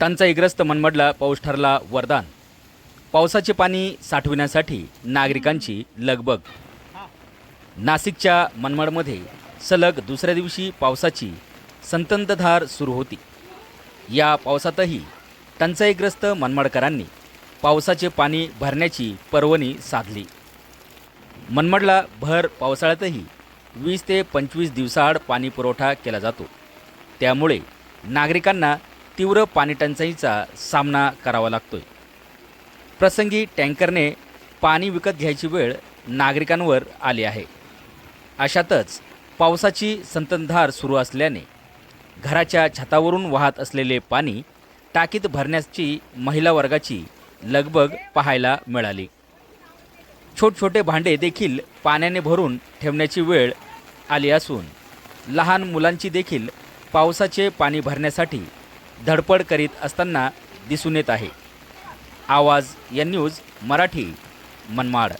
टंचाईग्रस्त मनमडला पाऊस ठरला वरदान. पावसाचे पाणी साठविण्यासाठी नागरिकांची लगबग. नाशिकच्या मनमाडमध्ये सलग दुसऱ्या दिवशी पावसाची संततधार सुरू होती. या पावसातही टंचाईग्रस्त मनमाडकरांनी पावसाचे पाणी भरण्याची पर्वणी साधली. मनमाडला भर पावसाळ्यातही वीस ते पंचवीस दिवसाआड पाणी पुरवठा केला जातो. त्यामुळे नागरिकांना तीव्र पाणीटंचाईचा सामना करावा लागतोय. प्रसंगी टँकरने पाणी विकत घ्यायची वेळ नागरिकांवर आली आहे. अशातच पावसाची संततधार सुरू असल्याने घराच्या छतावरून वाहत असलेले पाणी टाकीत भरण्याची महिला वर्गाची लगबग पाहायला मिळाली. छोटछोटे भांडे देखील पाण्याने भरून ठेवण्याची वेळ आली असून लहान मुलांची देखील पावसाचे पाणी भरण्यासाठी धडपड करीत असताना दिसून येत आहे. आवाज या न्यूज मराठी मनमाड.